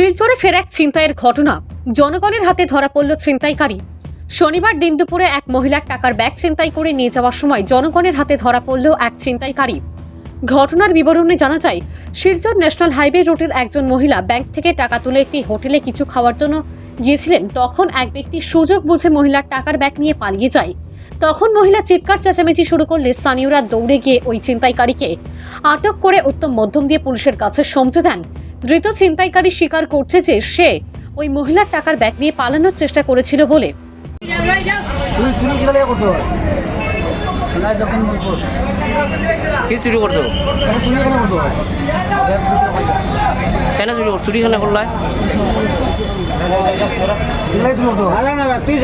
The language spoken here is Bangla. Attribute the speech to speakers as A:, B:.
A: শিলচরে ফের এক ছিনতাইয়ের ঘটনা। জনগণের হাতে ধরা পড়ল ছিনতাইকারী। শনিবার দিন দুপুরে এক মহিলার টাকার ব্যাগ ছিনতাই করে নিয়ে যাওয়ার সময় জনগণের হাতে ধরা পড়ল এক ছিনতাইকারী। ঘটনার বিবরণে জানা যায়, শিলচর ন্যাশনাল হাইওয়ে রোডের একজন মহিলা ব্যাংক থেকে টাকা তুলে একটি হোটেলে কিছু খাওয়ার জন্য গিয়েছিলেন। তখন এক ব্যক্তি সুযোগ বুঝে মহিলার টাকার ব্যাগ নিয়ে পালিয়ে যায়। তখন মহিলা চিৎকার, চেঁচামেচি শুরু করলে স্থানীয়রা দৌড়ে গিয়ে ওই ছিনতাইকারীকে আটক করে উত্তম মধ্যম দিয়ে পুলিশের কাছে সমঝে দেন। ধৃত ছিনতাইকারী স্বীকার করছে যে সে ওই মহিলার টাকার ব্যাগ নিয়ে পালানোর চেষ্টা করেছিল বলে।
B: চুরি
C: কি করছ?
B: কেন
C: করছ? কেন করলাই
D: না তুই